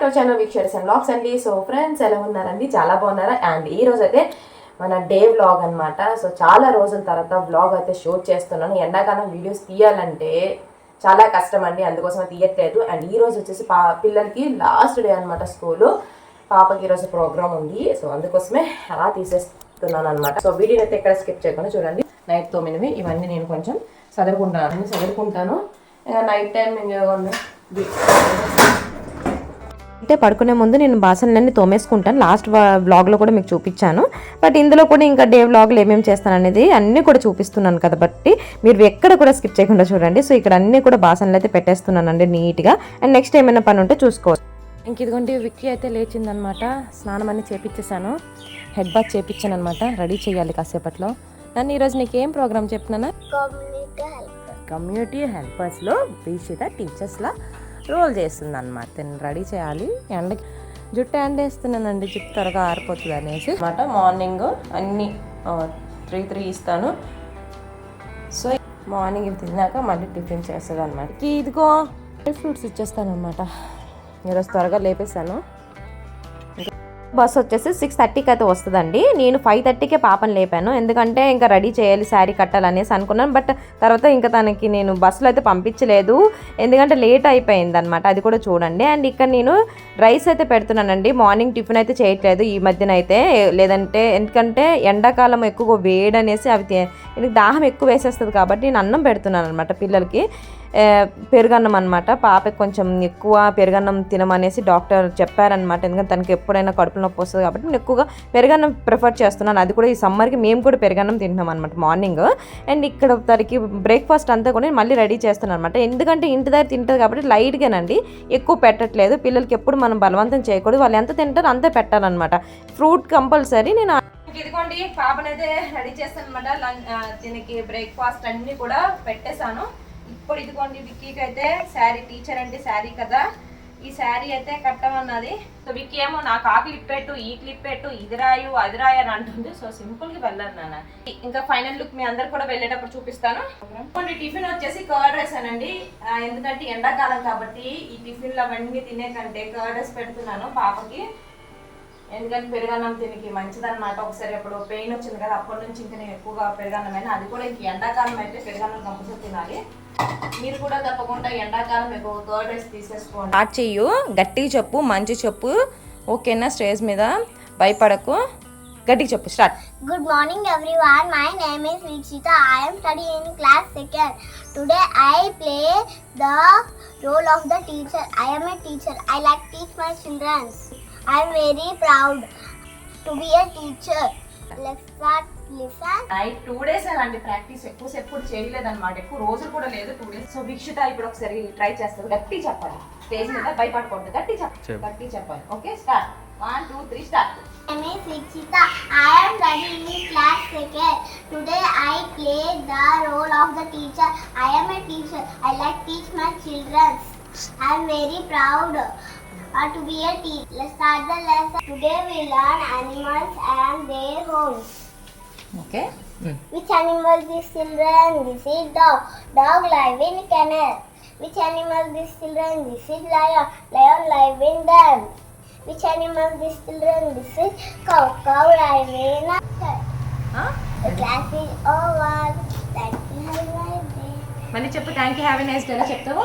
To channel వీక్షర్స్ and blogs అండి so friends ఎలా ఉన్నారండి? చాలా బాగున్నారా? అండ్ ఈ రోజు అయితే మన డే వ్లాగ్ అన్నమాట. సో చాలా రోజుల తర్వాత వ్లాగ్ అయితే షూట్ చేస్తున్నాను. ఎండాకాలం వీడియోస్ తీయాలంటే చాలా కష్టం అండి అందుకోసం తీయట్లేదు. అండ్ ఈ రోజు వచ్చేసి పా పిల్లలకి లాస్ట్ డే అనమాట స్కూలు పాపకి ఈరోజు ప్రోగ్రామ్ ఉంది. సో అందుకోసమే అలా తీసేస్తున్నాను అనమాట సో వీడియోని అయితే ఎక్కడ స్కిప్ చేయకుండా చూడండి. నైట్ తొమ్మిదివి ఇవన్నీ నేను కొంచెం చదువుకుంటాను. చదువుకుంటాను. ఇంకా నైట్ టైం ఇంకా అంటే పడుకునే ముందు నేను బాసనలన్నీ తోమేసుకుంటాను. లాస్ట్ వ్లాగ్లో కూడా మీకు చూపించాను. బట్ ఇందులో కూడా ఇంకా డే వ్లాగ్లో ఏమేమి చేస్తాను అనేది అన్నీ కూడా చూపిస్తున్నాను కదా బట్టి మీరు ఎక్కడ కూడా స్కిప్ చేయకుండా చూడండి. సో ఇక్కడ అన్నీ కూడా బాసనలు అయితే పెట్టేస్తున్నానండి నీట్గా. అండ్ నెక్స్ట్ ఏమైనా పని ఉంటే చూసుకోవచ్చు. ఇంక ఇదిగోండి విక్కీ అయితే లేచిందనమాట. స్నానం అన్ని చేపించేసాను హెడ్ బాత్ చేపించాను అనమాట రెడీ చేయాలి కాసేపట్లో. నన్ను ఈరోజు నీకు ఏం ప్రోగ్రామ్ చెప్తున్నానా కమ్యూనిటీ హెల్ప్ కమ్యూనిటీ హెల్పర్స్లో బీషిత టీచర్స్లా రోల్ చేస్తుంది అనమాట నేను రెడీ చేయాలి. ఎండకి జుట్టు ఎండేస్తున్నానండి జుట్టు త్వరగా ఆరిపోతుంది అనేసి. అనమాట మార్నింగ్ అన్ని త్రీ త్రీ ఇస్తాను. సో మార్నింగ్ ఇవి తిన్నాక మళ్ళీ టిఫిన్ చేస్తుంది అనమాట ఇదిగో డ్రై ఫ్రూట్స్ ఇచ్చేస్తాను అనమాట ఈరోజు త్వరగా లేపేశాను. బస్ వచ్చేసి సిక్స్ థర్టీకి అయితే వస్తుందండి. నేను ఫైవ్ థర్టీకే పాపను లేపాను. ఎందుకంటే ఇంకా రెడీ చేయాలి శారీ కట్టాలనేసి అనుకున్నాను. బట్ తర్వాత ఇంకా తనకి నేను బస్సులో అయితే పంపించలేదు. ఎందుకంటే లేట్ అయిపోయింది అనమాట అది కూడా చూడండి. అండ్ ఇక్కడ నేను రైస్ అయితే పెడుతున్నానండి. మార్నింగ్ టిఫిన్ అయితే చేయట్లేదు ఈ మధ్యన అయితే. లేదంటే ఎందుకంటే ఎండాకాలం ఎక్కువ వేడనేసి అవి దాహం ఎక్కువ వేసేస్తుంది కాబట్టి నేను అన్నం పెడుతున్నాను అనమాట పిల్లలకి. పెరుగన్నం అనమాట పాపకి కొంచెం ఎక్కువ పెరుగన్నం తినమనేసి డాక్టర్ చెప్పారనమాట ఎందుకంటే తనకి ఎప్పుడైనా కడుపులో నొప్పి వస్తుంది కాబట్టి నేను ఎక్కువగా పెరుగన్నం ప్రిఫర్ చేస్తున్నాను. అది కూడా ఈ సమ్మర్కి మేము కూడా పెరుగన్నం తింటున్నాం అనమాట మార్నింగ్. అండ్ ఇక్కడ తనకి బ్రేక్ఫాస్ట్ అంతా కూడా నేను మళ్ళీ రెడీ చేస్తాను అనమాట ఎందుకంటే ఇంటి దగ్గర తింటుంది కాబట్టి లైట్గానండి ఎక్కువ పెట్టట్లేదు. పిల్లలకి ఎప్పుడు మనం బలవంతం చేయకూడదు. వాళ్ళు ఎంత తింటారో అంతే పెట్టాలన్నమాట. ఫ్రూట్ కంపల్సరీ నేను ఇదిగోండి పాపనైతే రెడీ చేస్తాను అనమాట దీనికి బ్రేక్ఫాస్ట్ అన్నీ కూడా పెట్టేశాను. ఇప్పుడు ఇదిగోండి విక్కీకి అయితే శారీ టీచర్ అంటే శారీ కదా. ఈ శారీ అయితే కట్టమన్నది. సో విక్కీ ఏమో నాకు ఆ క్లిప్ పెట్టు ఈ క్లిప్ పెట్టు ఇది రాయు అది రాయు అని అంటుంది. సో సింపుల్గా వెళ్ళాను నాన్న. ఇంకా ఫైనల్ లుక్ మీ అందరు కూడా వెళ్ళేటప్పుడు చూపిస్తాను. కొన్ని టిఫిన్ వచ్చేసి కర్డ్ రైస్ అనండి. ఎందుకంటే ఎండాకాలం కాబట్టి ఈ టిఫిన్లు అవన్నీ తినే కంటే కర్డ్ రైస్ పెడుతున్నాను పాపకి. ఎందుకంటే పెరుగన్నం తినికి మంచిదన్నమాట ఒకసారి అప్పుడు పెయిన్ వచ్చింది కదా అప్పటి నుంచి ఇంకా నేను ఎక్కువగా పెరుగన్నమైనా అది కూడా ఇంక ఎండాకాలం అయితే పెరుగన్నం కంపల్సరీ తినాలి మీరు కూడా తప్పకుండా ఎండాకాలం ఎక్కువ కర్డ్ రైస్ తీసేసుకోండి స్టార్ట్ చెయ్యు గట్టిగా చెప్పు మంచి చెప్పు ఓకేనా స్టేజ్ మీద భయపడకు గట్టిగా చెప్పు start Good morning everyone. My name is Vikshita. I am studying in class second. Today I play the role of the teacher. I am a teacher. I like teach my children. I am very proud to be a teacher. Let's start. Listen. Night two days అలాంటి practice ఎక్కువసేపు కూడా చేయలేదు అనమాట ఎక్కువ రోజులు కూడా లేదు two days so Veekshitha ఇప్పుడు ఒకసారి ట్రై చేస్తారు గట్టి చెప్పాలి స్టేజ్ మీద భయపడకూడదు గట్టి చెప్పాలి గట్టి చెప్పాలి okay start one two three start name is Vikshita. I am studying in class second. Today I play the role of the teacher. I am a teacher. I like teach my children. I am very proud uh, to be a teacher. Let's start the lesson. Today we learn animals and their homes. Okay Which animal is children? This is dog. Dog live in kennel. Which animal is children? This is lion. Lion live in dam. Which animal is children? This is cow. Cow live in a shed. The class is over. Thank you. Have a nice day. మళ్ళీ చెప్పు thank you have nice day చెప్తావు?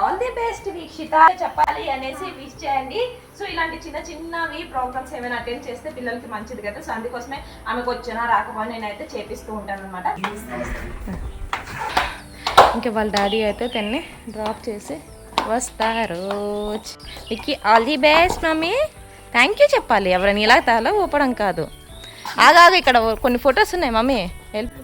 All the best Vikshitha. చెప్పాలి అనేసి wish చేయండి. So ఇలాంటి చిన్న చిన్నవి programmes ఏమైనా అటెండ్ చేస్తే పిల్లలకి మంచిది కదా. సో అందుకోసమే ఆమెకు వచ్చినా రాకపోయినా నేనైతే చేపిస్తూ ఉంటాను అనమాట ఇంకా వాళ్ళ డాడీ అయితే తన్ని డ్రాప్ చేసి వస్తారు. Vicky all the best mummy. Thank you చెప్పాలి. ఎవరైనా ఇలా తల ఊపడం కాదు. ఆగాగు ఇక్కడ కొన్ని ఫొటోస్ ఉన్నాయి మమ్మీ. హెల్ప్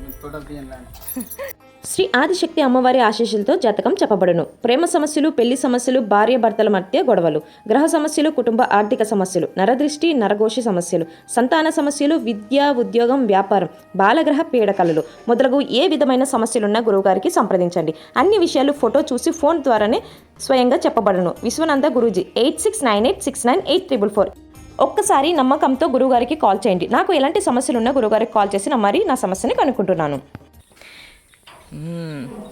శ్రీ ఆదిశక్తి అమ్మవారి ఆశీస్సులతో జాతకం చెప్పబడును. ప్రేమ సమస్యలు పెళ్ళి సమస్యలు భార్య భర్తల మధ్య గొడవలు గ్రహ సమస్యలు కుటుంబ ఆర్థిక సమస్యలు నరదృష్టి నరఘోషి సమస్యలు సంతాన సమస్యలు విద్య ఉద్యోగం వ్యాపారం బాలగ్రహ పీడకలలు మొదలగు ఏ విధమైన సమస్యలున్నా గురువుగారికి సంప్రదించండి. అన్ని విషయాలు ఫోటో చూసి ఫోన్ ద్వారానే స్వయంగా చెప్పబడును. Vishwananda Guruji eight six nine eight six nine eight triple four. ఒక్కసారి నమ్మకంతో గురువుగారికి కాల్ చేయండి. నాకు ఎలాంటి సమస్యలున్నా గురువుగారికి కాల్ చేసి నమ్మరి మరి నా సమస్యని కనుక్కుంటున్నాను.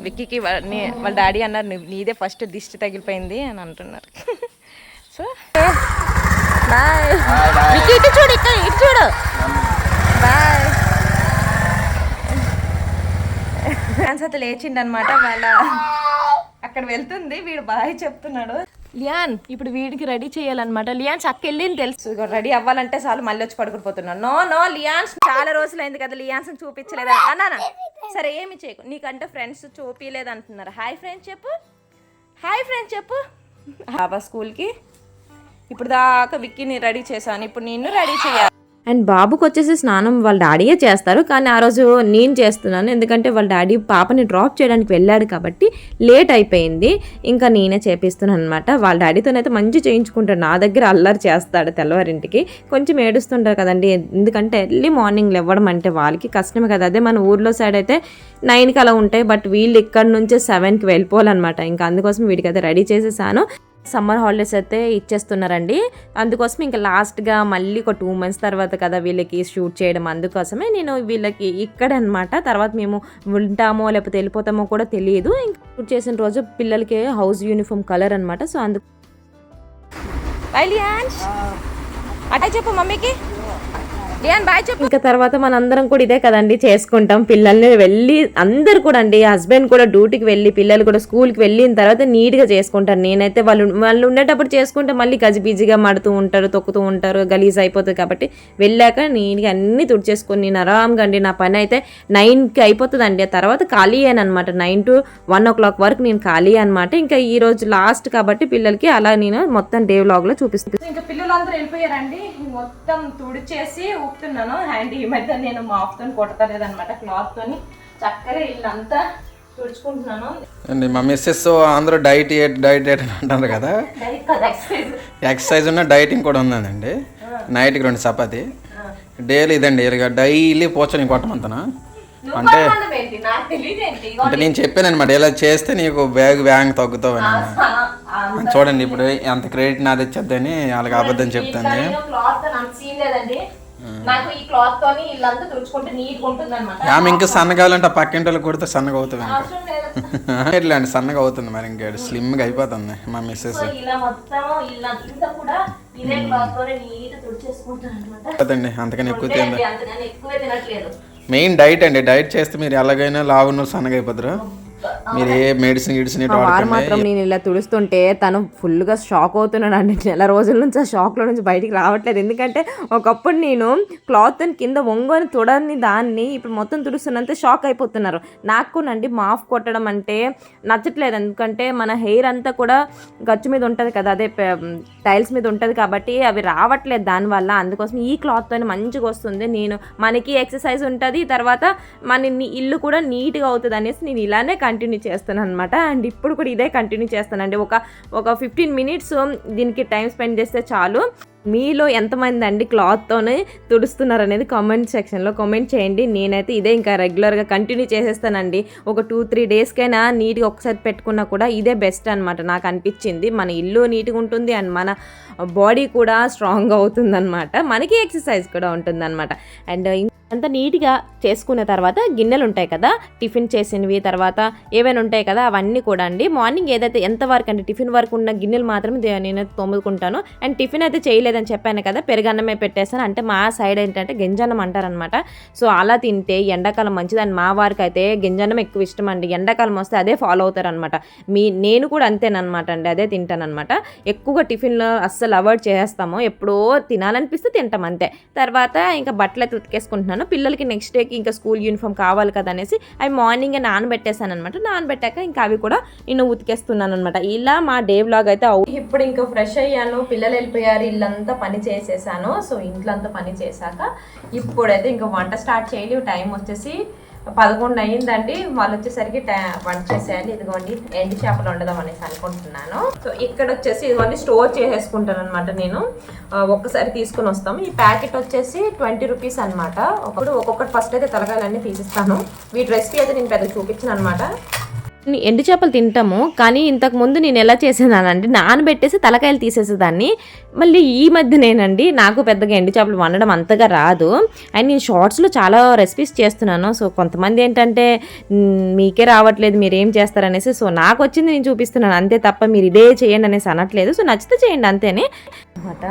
విక్కీకి వాళ్ళ డాడీ అన్నారు "నీ- నీదే ఫస్ట్ దిష్టి తగిలిపోయింది అని అంటున్నారు. చూడొచ్చు బాయ్. విక్కీ ఇటు చూడు ఇక్కడ ఇటు చూడు. బాయ్. డాన్స్ అయితే లేచిండనమాట వాళ్ళ అక్కడ వెళ్తుంది వీడు బాయ్ చెప్తున్నాడు. లియాన్ ఇప్పుడు వీడికి రెడీ చేయాలన్నమాట. లియాన్ చక్క వెళ్ళింది తెలుసు. రెడీ అవ్వాలంటే చాలు మళ్ళీ వచ్చి పడుకుని నో నో లియాన్స్ చాలా రోజులైంది కదా లియాన్స్ చూపించలేదా? అన్నానా సరే ఏమి చేయకు. నీకంటే ఫ్రెండ్స్ చూపించలేదు అంటున్నారు హాయ్ ఫ్రెండ్స్ చెప్పు. హాయ్ ఫ్రెండ్స్ చెప్పు. బాబా స్కూల్కి. ఇప్పుడు దాకా విక్కీని రెడీ చేశాను. ఇప్పుడు నిన్ను రెడీ చేయాలి. అండ్ బాబుకి వచ్చేసి స్నానం వాళ్ళ డాడీయే చేస్తారు. కానీ ఆ రోజు నేను చేస్తున్నాను. ఎందుకంటే వాళ్ళ డాడీ పాపని డ్రాప్ చేయడానికి వెళ్ళాడు కాబట్టి లేట్ అయిపోయింది. ఇంకా నేనే చేపిస్తున్నాను అనమాట వాళ్ళ డాడీతోనైతే మంచి చేయించుకుంటాడు. నా దగ్గర అల్లరి చేస్తాడు తెల్లవారింటికి. కొంచెం ఏడుస్తుంటారు కదండి. ఎందుకంటే ఎర్లీ మార్నింగ్ ఇవ్వడం అంటే వాళ్ళకి కష్టమే కదా. అదే మన ఊర్లో సైడ్ అయితే నైన్కి అలా ఉంటాయి. బట్ వీళ్ళు ఇక్కడ నుంచే సెవెన్కి వెళ్ళిపోవాలన్నమాట. ఇంకా అందుకోసం వీడికైతే రెడీ చేసేసాను. సమ్మర్ హాలిడేస్ అయితే ఇచ్చేస్తున్నారండి. అందుకోసం ఇంకా లాస్ట్గా మళ్ళీ ఒక టూ మంత్స్ తర్వాత కదా వీళ్ళకి షూట్ చేయడం. అందుకోసమే నేను వీళ్ళకి ఇక్కడ అనమాట తర్వాత మేము ఉంటామో లేకపోతే వెళ్ళిపోతామో కూడా తెలియదు. ఇంకా షూట్ చేసిన రోజు పిల్లలకి హౌస్ యూనిఫామ్ కలర్ అనమాట సో అందుకు చెప్పు మమ్మీకి. ఇంకా తర్వాత మనందరం కూడా ఇదే కదండి చేసుకుంటాం. పిల్లల్ని వెళ్ళి అందరు కూడా అండి హస్బెండ్ కూడా డ్యూటీకి వెళ్ళి పిల్లలు కూడా స్కూల్కి వెళ్ళిన తర్వాత నీట్గా చేసుకుంటారు. నేనైతే వాళ్ళు వాళ్ళు ఉండేటప్పుడు చేసుకుంటే మళ్ళీ గజిబిజిగా మడుతూ ఉంటారు తొక్కుతూ ఉంటారు గలీజ్ అయిపోతుంది కాబట్టి వెళ్ళాక నీట్గా అన్ని తుడిచేసుకొని నేను ఆరామ్గా అండి నా పని అయితే నైన్కి అయిపోతుందండి. ఆ తర్వాత ఖాళీ అనమాట nine to one o'clock వరకు నేను ఖాళీ అనమాట ఇంకా ఈ రోజు లాస్ట్ కాబట్టి పిల్లలకి అలా నేను మొత్తం డే వ్లాగ్లో చూపిస్తాను ఇంకా పిల్లలందరూ వెళ్ళిపోయారండి. మొత్తం తుడిచేసి ఊపుతున్నాను హ్యాండ్ ఈ మధ్య నేను మాఫ్తో కొట్టలేదన్నమాట క్లాత్ తోని. చక్కగా ఇల్లంతా తుడుచుకుంటున్నాను. అండి మా మిస్సెస్ అందరూ డైట్ ఎయిట్ డైట్ ఎయిట్ అని అంటారు కదా? ఎక్సర్సైజ్. ఉన్న డైటింగ్ కూడా ఉందండి. నైట్కి రెండు చపాతి. డైలీ ఇదండి ఇలాగ డైలీ పోచని కొట్టమంతనా? అంటే అంటే నేను చెప్పాను అనమాట ఇలా చేస్తే నీకు బ్యాగ్ వ్యాంగ్ తగ్గుతావు అని. చూడండి ఇప్పుడు ఎంత క్రెడిట్ నాది ఇచ్చేద్దని వాళ్ళకి అబద్ధం చెప్తాను. నాకు ఈ క్లాత్ తోని ఇల్లంతా తుడుచుకుంటే నీట్ ఉంటుంది అనమాట ఆమె ఇంకా సన్నగా కావాలంటే ఆ పక్కింటి కొడితే సన్నగా అవుతుంది ఇట్లా అండి సన్నగా అవుతుంది మరి ఇంకా స్లిమ్గా అయిపోతుంది మా మిస్సెస్ ఇలా మొత్తం ఇల్లంతా కూడా ఇదే క్లాత్ తోనే నీట్ తుడిచేసుకుంటాను అనమాట అదండి అంతకని ఎక్కువ తినట్లేదు. మెయిన్ డైట్ అండి డైట్ చేస్తే మీరు ఎలాగైనా లావును సన్నగా అయిపోతారు మీరు ఏ మెడిసిన్ గిడిసిన్ వారు మాత్రం నేను ఇలా తుడుస్తుంటే తను ఫుల్గా షాక్ అవుతున్నాడు అండి. నెల రోజుల నుంచి ఆ షాక్లో నుంచి బయటికి రావట్లేదు. ఎందుకంటే ఒకప్పుడు నేను క్లాత్ కింద ఒంగోని తుడని దాన్ని ఇప్పుడు మొత్తం తుడుస్తున్నంత షాక్ అయిపోతున్నారు. నాకు నండి మాఫ్ కొట్టడం అంటే నచ్చట్లేదు. ఎందుకంటే మన హెయిర్ అంతా కూడా గచ్చు మీద ఉంటుంది కదా అదే టైల్స్ మీద ఉంటుంది కాబట్టి అవి రావట్లేదు దానివల్ల. అందుకోసం ఈ క్లాత్తో మంచిగా వస్తుంది. నేను మనకి ఎక్సర్సైజ్ ఉంటుంది తర్వాత మన ఇల్లు కూడా నీట్గా అవుతుంది అనేసి నేను ఇలానే కంటిన్యూ చేస్తాను అనమాట అండ్ ఇప్పుడు కూడా ఇదే కంటిన్యూ చేస్తానండి. ఒక ఒక ఫిఫ్టీన్ మినిట్స్ దీనికి టైం స్పెండ్ చేస్తే చాలు. మీలో ఎంతమంది అండి క్లాత్తోనే తుడుస్తున్నారు అనేది కామెంట్ సెక్షన్లో కామెంట్ చేయండి. నేనైతే ఇదే ఇంకా రెగ్యులర్గా కంటిన్యూ చేసేస్తానండి. ఒక టూ త్రీ డేస్కైనా నీట్గా ఒకసారి పెట్టుకున్నా కూడా ఇదే బెస్ట్ అనమాట నాకు అనిపించింది. మన ఇల్లు నీట్గా ఉంటుంది అండ్ మన బాడీ కూడా స్ట్రాంగ్ అవుతుందన్నమాట. మనకి ఎక్సర్సైజ్ కూడా ఉంటుందన్నమాట. అండ్ అంత నీట్గా చేసుకున్న తర్వాత గిన్నెలు ఉంటాయి కదా టిఫిన్ చేసినవి తర్వాత ఏవైనా ఉంటాయి కదా అవన్నీ కూడా అండి. మార్నింగ్ ఏదైతే ఎంత వరకు అంటే టిఫిన్ వరకు ఉన్న గిన్నెలు మాత్రమే నేను తోముకుంటాను. అండ్ టిఫిన్ అయితే చేయలేదని చెప్పాను కదా పెరుగన్నమే పెట్టేస్తాను. అంటే మా సైడ్ ఏంటంటే గింజన్నం అంటారనమాట సో అలా తింటే ఎండాకాలం మంచిదని మా వారికి అయితే గింజన్నం ఎక్కువ ఇష్టం అండి. ఎండాకాలం వస్తే అదే ఫాలో అవుతారు అనమాట మీ నేను కూడా అంతేనమాట అండి అదే తింటానమాట ఎక్కువగా టిఫిన్లో అస్సలు అవాయిడ్ చేస్తాము ఎప్పుడో తినాలనిపిస్తే తింటాం అంతే. తర్వాత ఇంకా బట్టలు అయితే ఉతికేసుకుంటున్నాను. పిల్లలకి నెక్స్ట్ డేకి ఇంకా స్కూల్ యూనిఫామ్ కావాలి కదా అనేసి అవి మార్నింగ్ నానబెట్టేసాను అనమాట నానబెట్టాక ఇంకా అవి కూడా నేను ఉతికేస్తున్నాను అనమాట ఇలా మా డే వ్లాగ్ అయితే ఇప్పుడు ఇంకా ఫ్రెష్ అయ్యాను. పిల్లలు వెళ్ళిపోయారు. ఇల్లంతా పని చేసేసాను. సో ఇంట్లో అంతా పని చేశాక ఇప్పుడైతే ఇంకా వంట స్టార్ట్ చేయలేవు. టైం వచ్చేసి పదకొండు అయ్యిందండి. వాళ్ళు వచ్చేసరికి టై- వంట చేసేయాలి. ఇదిగోండి ఎండి చేపలు వండదాం అనేసి అనుకుంటున్నాను. సో ఇక్కడ వచ్చేసి ఇదిగోండి స్టోర్ చేసేసుకుంటాను అనమాట నేను ఒక్కసారి తీసుకుని వస్తాము. ఈ ప్యాకెట్ వచ్చేసి ట్వంటీ రూపీస్ అనమాట ఒకప్పుడు ఒక్కొక్కటి ఫస్ట్ అయితే తలకాయలన్నీ తీసిస్తాను. వీటి రెసిపీ అయితే నేను పెద్ద చూపించాను అనమాట ఎండు చేపలు తింటాము కానీ ఇంతకు ముందు నేను ఎలా చేసేదానంటే నానబెట్టేసి తలకాయలు తీసేసేదాన్ని. మళ్ళీ ఈ మధ్యనేనండి నాకు పెద్దగా ఎండు చేపలు వండడం అంతగా రాదు. అండ్ నేను షార్ట్స్లో చాలా రెసిపీస్ చేస్తున్నాను. సో కొంతమంది ఏంటంటే మీకే రావట్లేదు మీరు ఏం చేస్తారనేసి. సో నాకు వచ్చింది నేను చూపిస్తున్నాను. అంతే తప్ప మీరు ఇదే చేయండి అనేసి అనట్లేదు. సో నచ్చితే చేయండి అంతేనే. అనమాట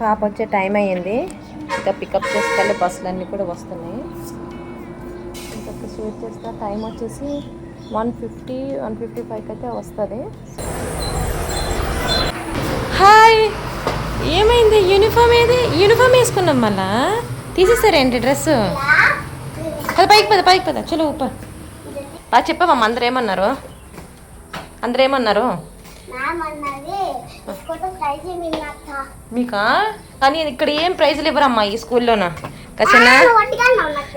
పాప వచ్చే టైం అయ్యింది. ఇంకా పికప్ చేసుకెళ్ళి బస్సులన్నీ కూడా వస్తున్నాయి. ఇంకొక షూట్ చేస్తా టైం వచ్చేసి వన్ ఫిఫ్టీ వన్ ఫిఫ్టీ ఫైవ్కి అయితే వస్తుంది. హాయ్! ఏమైంది? యూనిఫామ్ ఏది? యూనిఫామ్ వేసుకున్నాం మళ్ళా? తీసేసారేంటి డ్రెస్ అది పైకి పద పైకి పద. చలో ఊపర్ బాగా చెప్పామమ్మ అందరు ఏమన్నారు? అందరు ఏమన్నారు? మీకా? కానీ ఇక్కడ ఏం ప్రైజ్లు ఇవ్వరమ్మా ఈ స్కూల్లోన? కసనా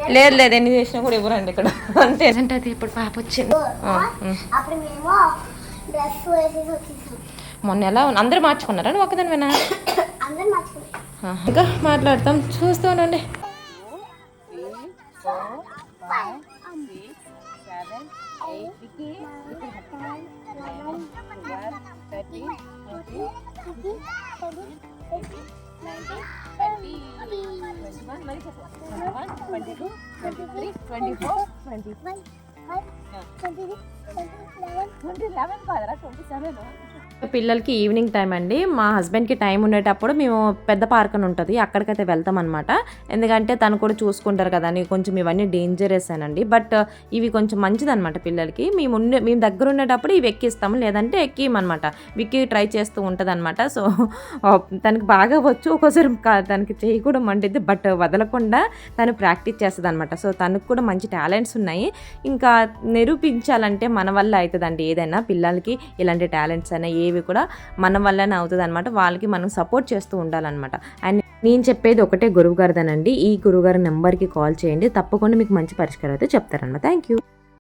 లేదు లేదు ఎన్ని చేసినా కూడా ఇవ్వరండి ఇక్కడ. అంతే. అది ఇప్పుడు పాప వచ్చింది. ఆ, ఉమ్. అప్పుడు మేము డ్రెస్ వేసేసి వచ్చేసాం. మొన్న ఎలా ఉంది అందరూ మార్చుకున్నారా నువ్వు ఒకదానివేనా అందరు మర్చిపోయి ఆహా. ఇంకా మాట్లాడతాం చూస్తూ ఉండండి పిల్లలకి ఈవినింగ్ టైం అండి. మా హస్బెండ్కి టైం ఉండేటప్పుడు మేము పెద్ద పార్క్ అని ఉంటుంది. అక్కడికైతే వెళ్తాం అనమాట ఎందుకంటే తను కూడా చూసుకుంటారు కదా అని కొంచెం ఇవన్నీ డేంజరస్ అనండి. బట్ ఇవి కొంచెం మంచిదన్నమాట పిల్లలకి. మేము ఉండే మేము దగ్గర ఉండేటప్పుడు ఇవి ఎక్కిస్తాము. లేదంటే ఎక్కియమనమాట విక్కీ ట్రై చేస్తూ ఉంటుంది అనమాట సో తనకి బాగా వచ్చు. ఒక్కోసారి తనకి చేయి కూడా మండిద్ది. బట్ వదలకుండా తను ప్రాక్టీస్ చేస్తుంది అనమాట సో తనకు కూడా మంచి టాలెంట్స్ ఉన్నాయి. ఇంకా నిరూపించాలంటే మన వల్ల అవుతుందండి. ఏదైనా పిల్లలకి ఇలాంటి టాలెంట్స్ అయినా ఏవి కూడా మన వల్లనే అవుతుంది అనమాట వాళ్ళకి మనం సపోర్ట్ చేస్తూ ఉండాలన్నమాట. అండ్ నేను చెప్పేది ఒకటే గురువుగారిదనండి. ఈ గురువు గారి నెంబర్కి కాల్ చేయండి. తప్పకుండా మీకు మంచి పరిష్కారం అయితే చెప్తారన్నమాట. Thank you